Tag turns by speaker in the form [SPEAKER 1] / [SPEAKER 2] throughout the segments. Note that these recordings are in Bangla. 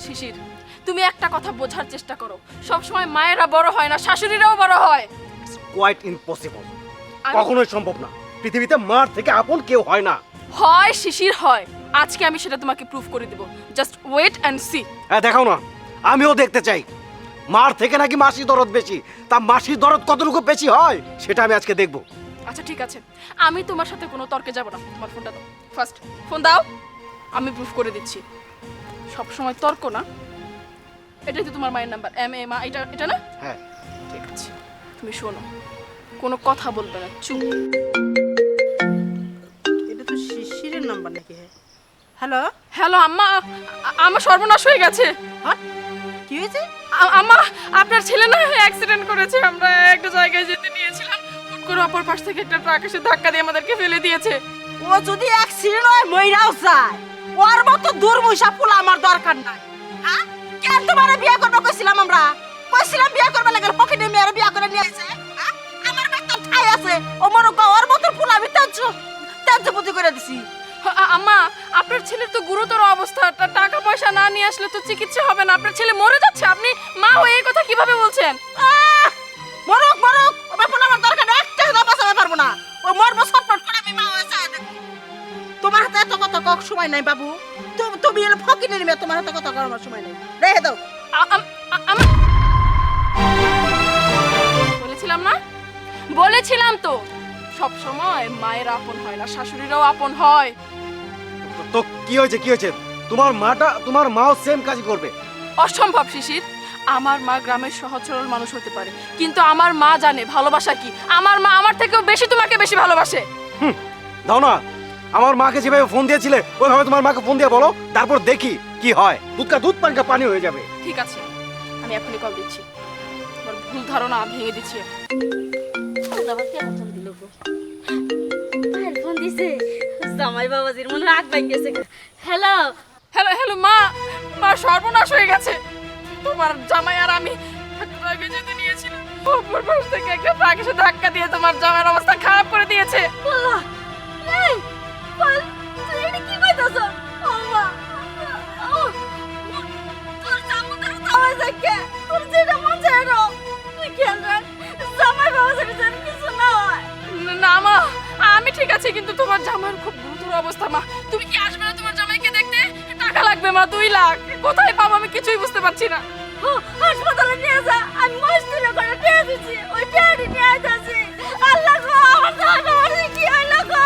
[SPEAKER 1] শিশির তুমি একটা কথা বোঝার চেষ্টা করো। সবসময় মায়েরা বড় হয় না শাশুড়িরাও বড় হয়।
[SPEAKER 2] কোয়াইট ইম্পসিবল
[SPEAKER 1] আমি-
[SPEAKER 2] কখনোই সম্ভব না। পৃথিবীতে মার থেকে আপন কেউ হয় না।
[SPEAKER 1] হয় শিশির হয়। আজকে আমি সেটা তোমাকে প্রুফ করে দেব। জাস্ট ওয়েট অ্যান্ড সি
[SPEAKER 2] হ্যাঁ দেখাও না। আমিও দেখতে চাই। মার থেকে নাকি মাসির দরদ বেশি? তা মাসির দরদ কতটুকু বেশি হয় সেটা আমি আজকে দেখব।
[SPEAKER 1] আচ্ছা ঠিক আছে। আমি তোমার সাথে কোনো তর্কে যাব না। তোমার ফোনটা দাও। ফার্স্ট ফোন দাও। আমি প্রুফ করে দিচ্ছি। সব সময় তর্ক না। এটাই তো তোমার মায়ের নাম্বার এম এ মা এটা এটা না?
[SPEAKER 2] হ্যাঁ
[SPEAKER 1] ঠিক আছে। তুমি শোনো কোনো কথা বলবে না চুপ।
[SPEAKER 3] এটা তো শিশিরের নাম্বার নাকি হ্যালো?
[SPEAKER 1] হ্যালো আম্মা আমার সর্বনাশ হয়ে গেছে।
[SPEAKER 3] হট কি হয়েছে?
[SPEAKER 1] আম্মা আপনার ছেলে না অ্যাক্সিডেন্ট করেছে আমরা একটা জায়গায় যেতে নিয়েছিলাম। হুট করে অপর পাশ থেকে একটা ট্রাক এসে ধাক্কা দিয়ে আমাদেরকে ফেলে দিয়েছে।
[SPEAKER 3] ও যদি অ্যাক্সিডেন্ট হয় মইরাও যায়। ওর মতো দুর্মুষা ফুল আমার দরকার নাই। হ্যাঁ কেন তোমার বিয়ে করব কইছিলাম আমরা? কইছিলাম বিয়ে করবে লাগে পকেটে মেয়ের বিয়ে করে নিয়ে হ্যাঁ? আমার বেতন ঠাই আছে। ও মনে ওর মতো ফুল আমি তেজ তেজ বুদ্ধি করে দিছি।
[SPEAKER 1] আম্মা আপনার ছেলের তো গুরুতর অবস্থা। টাকা পয়সা না নিয়ে আসলে তো চিকিৎসা হবে না। আপনার ছেলে মরে যাচ্ছে। আপনি মা হয়ে এই কথা কীভাবে বলছেন?
[SPEAKER 3] আহ! নাই বাবু। তু- তুমি এলে ফকিনের মেয়ে তোমার হাতে কথা করানোর সময় নাই। রেখে দাও।
[SPEAKER 1] বলেছিলাম না? বলেছিলাম তো। সব সময় মায়ের আপন হয় না শাশুড়িরাও আপন হয়।
[SPEAKER 2] তো- তো কি হয়েছে কি হয়েছে? তোমার মাটা তোমার মাও সেম কাজই করবে।
[SPEAKER 1] অসম্ভব শিশির। আমার মা গ্রামের সহজ সরল মানুষ হতে পারে। কিন্তু আমার মা জানে ভালোবাসা কি? আমার মা আমার থেকেও বেশি তোমাকে বেশি ভালোবাসে।
[SPEAKER 2] দাও না। আমার মাকে যেভাবে ফোন দিয়েছিলে ওইভাবে তোমার মাকে ফোন দিয়ে বলো তারপর দেখি কি হয়। দুধ কা দুধ পান কা পানি হয়ে যাবে।
[SPEAKER 1] ঠিক আছে আমি এখনই কল দিচ্ছি। তোমার ভুল ধারণা ভেঙে দিচ্ছি।
[SPEAKER 4] ফোন দিল গো? কার ফোন দিছে। জামাই বাবাজির মনে রাগ গেছে হ্যালো?
[SPEAKER 1] হ্যালো হ্যালো মা মা সর্বনাশ হয়ে গেছে। তোমার জামাই আর আমি একটা যেতে নিয়েছিলাম অপর পাশ থেকে একটা ট্রাক এসে ধাক্কা দিয়ে তোমার জামাইয়ের অবস্থা খারাপ করে দিয়েছে।
[SPEAKER 4] বলো এই তুই এটা কি কইতাছ? ও মা ও তোর সামুদ্র তাওয়া যাকে তোর যেটা মন চায় না তুই খেয়াল রাখ জামাই বাবাজির যেন কিছু না হয়।
[SPEAKER 1] না মা আমি ঠিক আছে কিন্তু তোমার জামাইয়ের খুব গুরুতর অবস্থা মা। তুমি কি আসবে না তোমার জামাইকে দেখতে? টাকা লাগবে মা দুই লাখ। কোথায় পাবো আমি কিছুই বুঝতে পারছি না।
[SPEAKER 4] হাসপাতালে নিয়ে যা আমি মস্তিলে করে টেয়া দিছি ওই টেয়াটি নিয়ে আইতাছি আল্লাহ গো আমার জামাই কি হইল গো।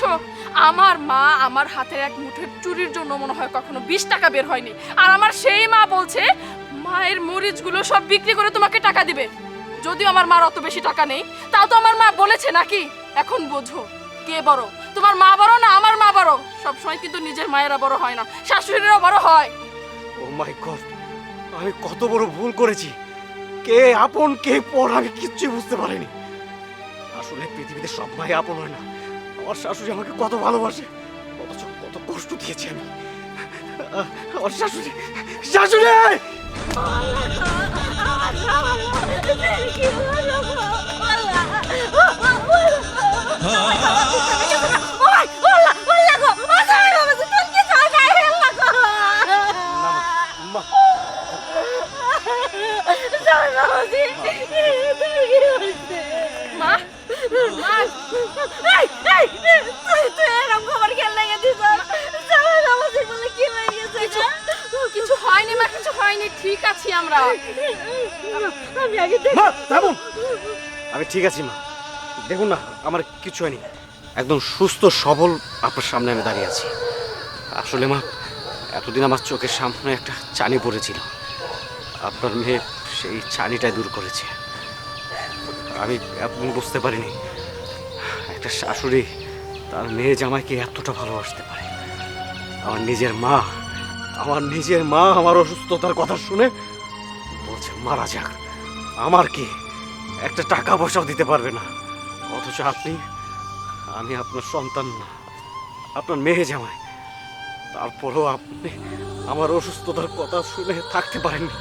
[SPEAKER 1] দেখেছ আমার মা আমার হাতের এক মুঠের চুরির জন্য মনে হয় কখনো বিশ টাকা বের হয়নি। আর আমার সেই মা বলছে, মায়ের মরিচগুলো সব বিক্রি করে তোমাকে টাকা দিবে। যদিও আমার মার অত বেশি টাকা নেই, তাও তো আমার মা বলেছে নাকি? এখন বোঝো, কে বড়? তোমার মা বড় না আমার মা বড়? সবসময় কিন্তু নিজের মায়েরা বড় হয় না শাশুড়িরা বড় হয়।
[SPEAKER 2] ও মাই গড, আমি কত বড় ভুল করেছি। কে আপন, কে পর, আমি কিচ্ছুই বুঝতে পারিনি। আসলে পৃথিবীতে সব মাই আপন হয় না। আমার শাশুড়ি আমাকে কত ভালোবাসে। অথচ কত কষ্ট দিয়েছি আমি। আমার শাশুড়ি শাশুড়ি!
[SPEAKER 4] হলো আমি আগে
[SPEAKER 2] আমি ঠিক আছি, মা। দেখুন না, আমার কিছু হয়নি। একদম সুস্থ, সবল আপনার সামনে আমি দাঁড়িয়ে আছি। আসলে, মা, এতদিন আমার চোখের সামনে একটা চানি পড়েছিল। আপনার মেয়ে সেই চানিটাই দূর করেছে। আমি এতদিন বুঝতে পারিনি, একটা শাশুড়ি তার মেয়ে জামাইকে এতটা ভালোবাসতে পারে। আমার নিজের মা, আমার নিজের মা আমার অসুস্থতার কথা শুনে বলছে, মারা যাক। আমার কি? একটা টাকা পয়সাও দিতে পারবে না। অথচ আপনি, আমি আপনার সন্তান না, আপনার মেয়ে জামাই। তারপরেও আপনি আমার অসুস্থতার কথা শুনে থাকতে পারেননি।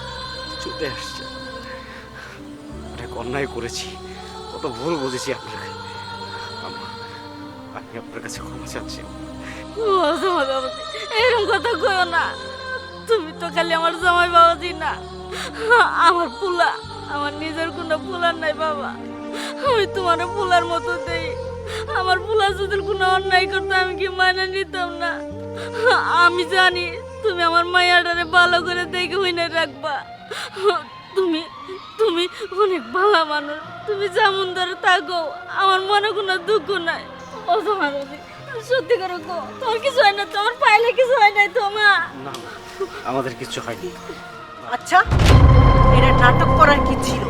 [SPEAKER 2] ছুটে আসছে। অনেক অন্যায় করেছি, কত ভুল বুঝেছি আপনাকে। আমি আপনার কাছে ক্ষমা চাচ্ছি।
[SPEAKER 4] এরকম কথা না। তুমি তো খালি আমার জামাই বাবাজি না। আমার পোলা, আমার নিজের কোনো পোলার নাই বাবা। আমি তোমার পোলার মতো দেই। আমার পোলা যদি কোনো অন্যায় করতো, আমি কি মানা নিতাম না? আমি জানি তুমি আমার মায়াটারে ভালো করে দেখে হইনে রাখবা। তুমি তুমি অনেক ভালো মানুষ। তুমি যেমন ধরে থাকো, আমার মনে কোনো দুঃখ নাই। ও তোমার সত্যি করে গো তোর কিছু হয় না তোমার পাইলে কিছু হয় নাই তোমার
[SPEAKER 2] না না আমাদের কিচ্ছু হয়নি।
[SPEAKER 3] আচ্ছা এটা নাটক করার কি ছিল?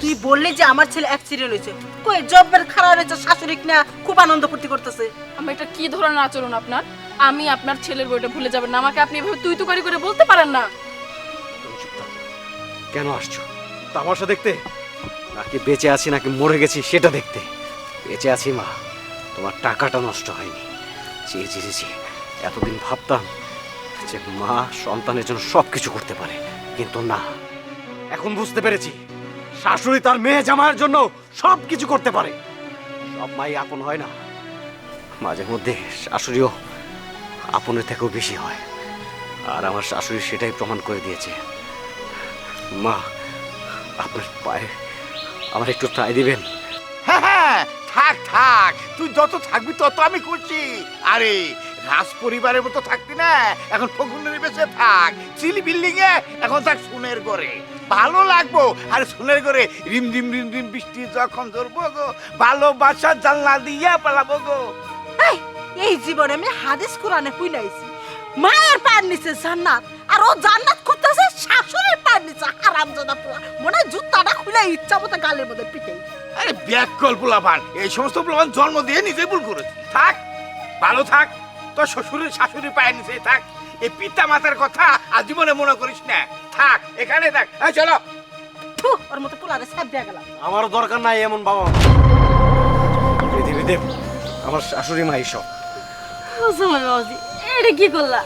[SPEAKER 3] তুই বললি যে আমার ছেলে অ্যাক্সিডেন্ট হয়েছে। কই জবের খারাপ হয়েছে শাশুড়ি না খুব আনন্দ ফুর্তি করতেছে।
[SPEAKER 1] আমি এটা কি ধরনের আচরণ আপনার? আমি আপনার ছেলের বইটা ভুলে যাবেন না আমাকে আপনি এভাবে তুই তুকারি করে বলতে পারেন না।
[SPEAKER 2] তুমি। কেন আসছো? তামাশা দেখতে? নাকি বেঁচে আছি নাকি মরে গেছি সেটা দেখতে। বেঁচে আছি মা। তোমার টাকাটা নষ্ট হয়নি। জি জি জি জি এতদিন ভাবতাম যে মা সন্তানের জন্য সব কিছু করতে পারে, কিন্তু না। এখন বুঝতে পেরেছি, শাশুড়ি তার মেয়ে জামাইয়ের জন্য সব কিছু করতে পারে। সব মাই আপন হয় না। মাঝে মধ্যে শাশুড়িও আপনের থেকেও বেশি হয়। আর আমার শাশুড়ি সেটাই প্রমাণ করে দিয়েছে। মা, আপনার পায়ে আমার একটু ট্রাই দিবেন?
[SPEAKER 5] হ্যাঁ হ্যাঁ থাক থাক। তুই যত থাকবি তত আমি করছি আরে রাজ পরিবারের মতো থাকবি না এখন ফকুনের বেঁচে থাক। চিলি বিল্ডিং এ এখন থাক সুনের ঘরে। ভালো লাগবো। আর সুনের ঘরে রিম রিম বৃষ্টি যখন ধরবো গো ভালোবাসার জানলা দিয়া পালাবো গো।
[SPEAKER 3] এই, জীবনে আমি হাদিস কোরআনে কইলাইছি মায়ের পায়ের নিচে জান্নাত আর ও জান্নাত করতেছে পায়ের নিচে হারাম জাদা পোলা। মনে হয় জুতাটা খুলে ইচ্ছা মতো গালের মধ্যে পিটে
[SPEAKER 5] আরে ব্যাককল পোলাপান এই সমস্ত পোলাপান জন্ম দিয়ে নিজে ভুল করেছে। থাক ভালো থাক তোর শ্বশুরের শাশুড়ি পায়ের নিচে থাক। এই পিতা মাতার কথা আজীবনে মনে করিস না। থাক এখানে থাক। এই চলো।
[SPEAKER 3] ওর মতো পোলারে সাপ দিয়া গেলাম।
[SPEAKER 2] আমারও দরকার নাই এমন বাবা। পৃথিবীতে আমার শাশুড়ি মা এইসব
[SPEAKER 4] এটা কি করলা?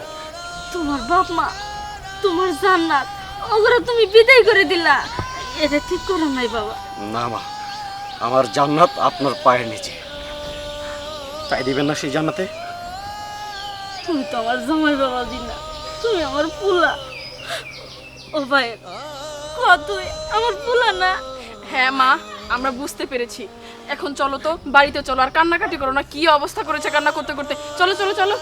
[SPEAKER 4] তোমার বাপ মা তোমার জান্নাত। ওগুলো তুমি বিদায় করে দিলা। এটা ঠিক করো নাই বাবা।
[SPEAKER 2] না মা আমার জান্নাত আপনার পায়ের নিচে। তাই দিবেন না সেই জান্নাতে?
[SPEAKER 4] তুমি তো আমার জামাই বাবাজি না তুমি আমার পোলা। ও ভাই তুই আমার পোলা না।
[SPEAKER 1] হ্যাঁ মা আমরা বুঝতে পেরেছি। এখন চলো তো বাড়িতে চলো। আর কান্নাকাটি করো না কি অবস্থা করেছে কান্না করতে করতে। চলো চলো চলো।